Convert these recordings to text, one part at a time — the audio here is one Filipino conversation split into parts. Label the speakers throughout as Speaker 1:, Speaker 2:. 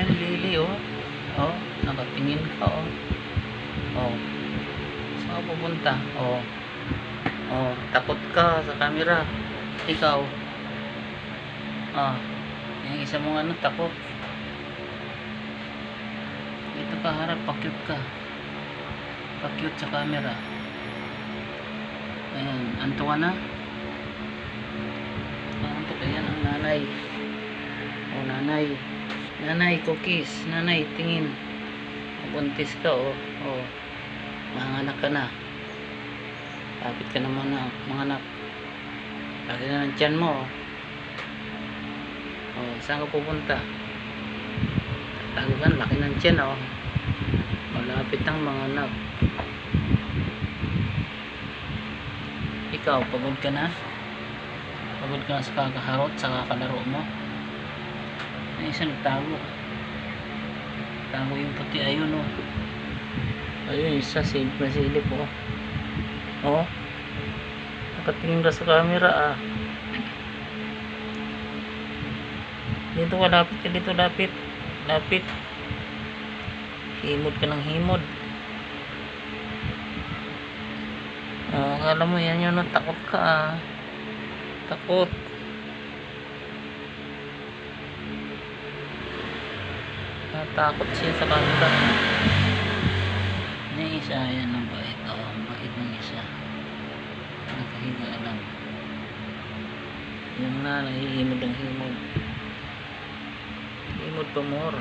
Speaker 1: Ayan, Lily, oh. Oh, nakatingin ka, oh. Oh. Saan ka pupunta? Oh. Oh, takot ka sa camera. Ikaw. Ah. Yung isa mong ano, takot. Dito ka harap, pakyut ka. Pakyut sa camera. Ayan, na? Ah, anto ka yan ang nanay. Oh, nanay. Nanay, cookies. Nanay, tingin. Buntis ka, oh. Oh. Manganak ka na. Lapit ka naman na, mga anak. Laki na ng tiyan mo, oh. Oh, saan ka pupunta? Tago ka, laki ng tiyan, oh. Malapit ang mga anak. Ikaw, pagod ka na? Pagod ka na sa kakaharot, sa kakalaro mo? Ay, isa nagtago. Tago yung puti, ayun, oh. Ayun, isa, silip na silip, oh. Oh. Nakatingin ka sa camera, ah. Dito ka, lapit ka dito, lapit. Lapit. Himod ka ng himod. Oh, akala mo yan yun, no? takot ka, ah. Takot. Natakot siya sa camera. Yung isa, yan ang bait. Oh, ang bait ng isa. Nakahiga lang. Yung nanay, himod ang himod. Himod pa more.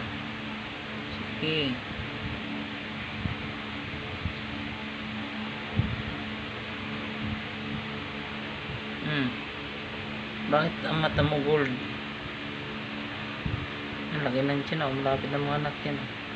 Speaker 1: Sige. Hmm. Bakit ang mata mo gold? Ang laki ng tiyan, oh. Malapit ng mga anak yan. oh.